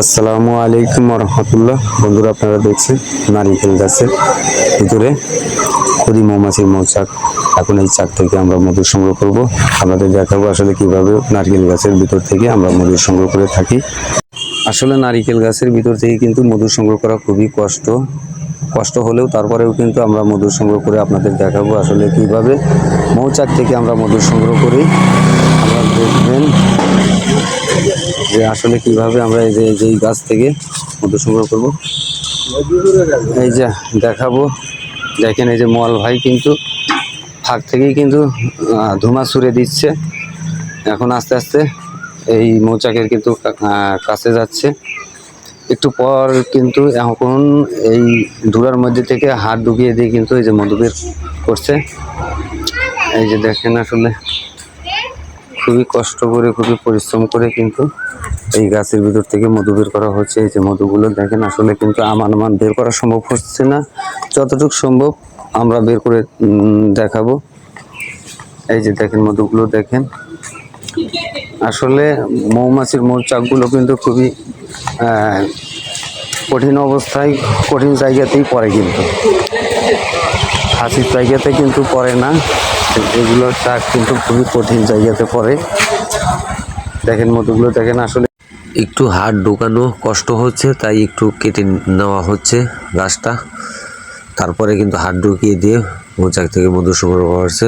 আসসালামু আলাইকুম রহমতুল্লাহ বন্ধুরা, আপনারা দেখছেন নারিকেল গাছের ভিতরে খুদি মৌমাছির মৌচাক এখন এই চাক থেকে আমরা মধু সংগ্রহ করব। আপনাদের দেখাবো আসলে কীভাবে নারকেল গাছের ভিতর থেকে আমরা মধু সংগ্রহ করে থাকি। আসলে নারিকেল গাছের ভিতর থেকে কিন্তু মধু সংগ্রহ করা খুবই কষ্ট। কষ্ট হলেও তারপরেও কিন্তু আমরা মধু সংগ্রহ করে আপনাদের দেখাবো আসলে কীভাবে মৌচাক থেকে আমরা মধু সংগ্রহ করি আমরা দেখবেন যে আসলে কীভাবে আমরা এই যে এই যে এই গাছ থেকে মধু সংগ্রহ করব। এই যে দেখাবো, দেখেন এই যে মোয়াল ভাই কিন্তু ফাঁক থেকেই কিন্তু ধুমা ছুড়ে দিচ্ছে। এখন আস্তে আস্তে এই মৌচাকের কিন্তু কাছে যাচ্ছে। একটু পর কিন্তু এখন এই ধুলার মধ্যে থেকে হাত ডুবিয়ে দিয়ে কিন্তু এই যে মধু বের করছে। এই যে দেখেন আসলে খুবই কষ্ট করে, খুবই পরিশ্রম করে কিন্তু এই গাছের ভিতর থেকে মধু বের করা হচ্ছে। এই যে মধুগুলো দেখেন, আসলে কিন্তু আমান আমান বের করা সম্ভব হচ্ছে না। যতটুকু সম্ভব আমরা বের করে দেখাবো। এই যে দেখেন মধুগুলো দেখেন। আসলে মৌমাছির মৌচাকগুলো কিন্তু খুবই কঠিন অবস্থায়, কঠিন জায়গাতেই পড়ে কিন্তু। হাসির জায়গাতে কিন্তু পড়ে না। এগুলো চাক কিন্তু খুবই কঠিন জায়গাতে পড়ে। দেখেন মধুগুলো দেখেন, আসলে একটু হাড় ঢোকানো কষ্ট হচ্ছে, তাই একটু কেটে নেওয়া হচ্ছে গাছটা। তারপরে কিন্তু হাড় ঢুকিয়ে দিয়ে মৌচাক থেকে মধু হচ্ছে